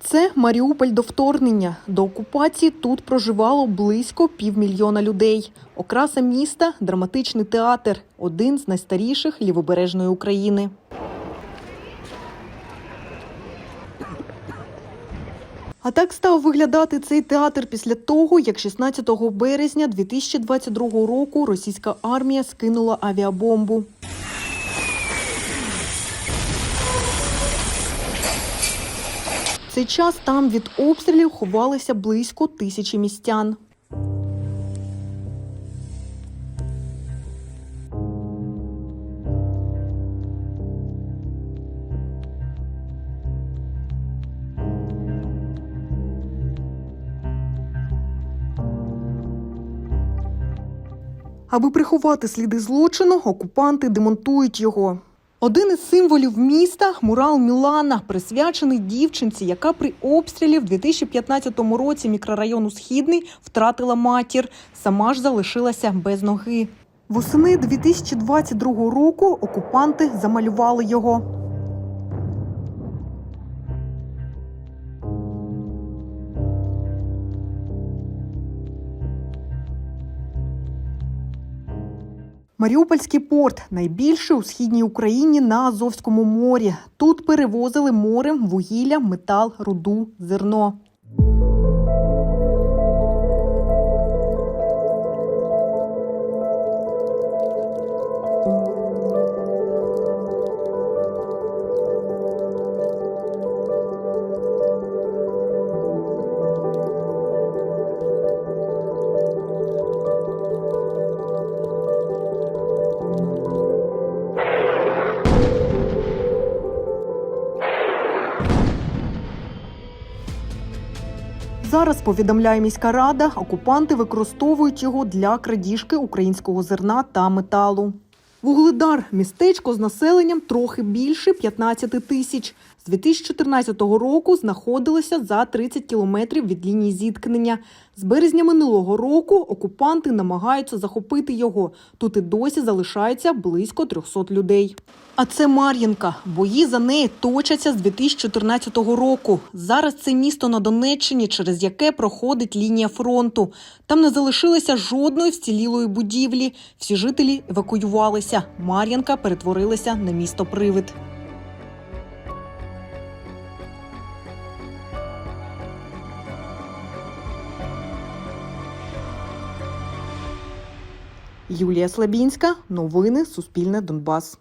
Це Маріуполь до вторгнення. До окупації тут проживало близько півмільйона людей. Окраса міста драматичний театр, один з найстаріших лівобережної України. А так став виглядати цей театр після того, як 16 березня 2022 року російська армія скинула авіабомбу. Цей час там від обстрілів ховалися близько тисячі містян. Аби приховати сліди злочину, окупанти демонтують його. Один із символів міста мурал Мілана, присвячений дівчинці, яка при обстрілі в 2015 році мікрорайону Східний втратила матір. Сама ж залишилася без ноги. Восени 2022 року окупанти замалювали його. Маріупольський порт найбільший у східній Україні на Азовському морі. Тут перевозили морем вугілля, метал, руду, зерно. Зараз повідомляє міська рада, окупанти використовують його для крадіжки українського зерна та металу. Вугледар містечко з населенням трохи більше 15 тисяч. З 2014 року знаходилося за 30 кілометрів від лінії зіткнення. З березня минулого року окупанти намагаються захопити його. Тут і досі залишається близько 300 людей. А це Мар'їнка. Бої за неї точаться з 2014 року. Зараз це місто на Донеччині, через яке проходить лінія фронту. Там не залишилося жодної вцілілої будівлі. Всі жителі евакуювалися. Мар'їнка перетворилася на місто привид. Юлія Слабінська. Новини Суспільне Донбас.